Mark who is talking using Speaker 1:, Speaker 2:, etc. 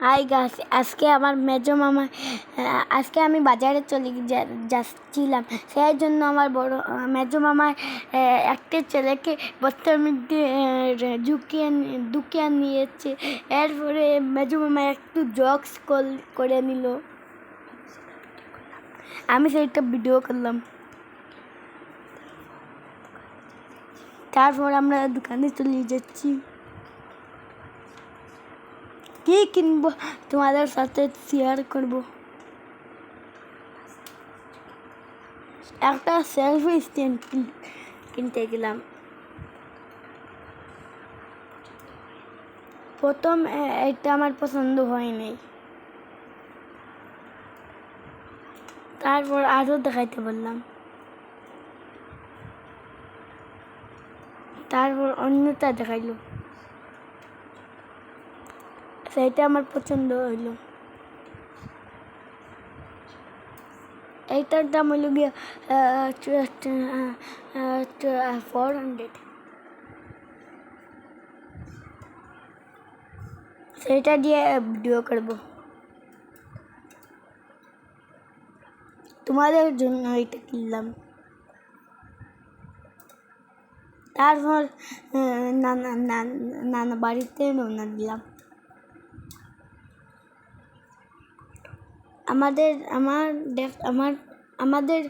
Speaker 1: High গাছ আজকে আমার মেজো মামা আজকে আমি বাজারে চলে যাচ্ছিলাম। সেই জন্য আমার বড় মেজো মামা একটা ছেলেকে বস্তার মধ্যে নি- ঢুকিয়ে নিয়েছে। এরপরে মেজো মামা একটু জক্স করে নিল। আমি সেইটা ভিডিও করলাম। তারপর আমরা দোকানে চলে যাচ্ছি। কি কিনবো? তোমাদের সাথে শেয়ার করব। একটা সেলফি স্ট্যান্ড কিনতে গেলাম। প্রথম এটা আমার পছন্দ হয়নি তারপর আরও দেখাইতে বললাম। তারপর অন্যটা দেখাইলো। সেইটা আমার পছন্দ হইল। এইটার দাম হইল গিয়ে ফোর হান্ড্রেড সেইটা দিয়ে ভিডিও করব। তোমাদের জন্য এটা কিনলাম। তারপর নানা নানা বাড়িতে রওনা দিলাম। আমাদের আমার আমার আমাদের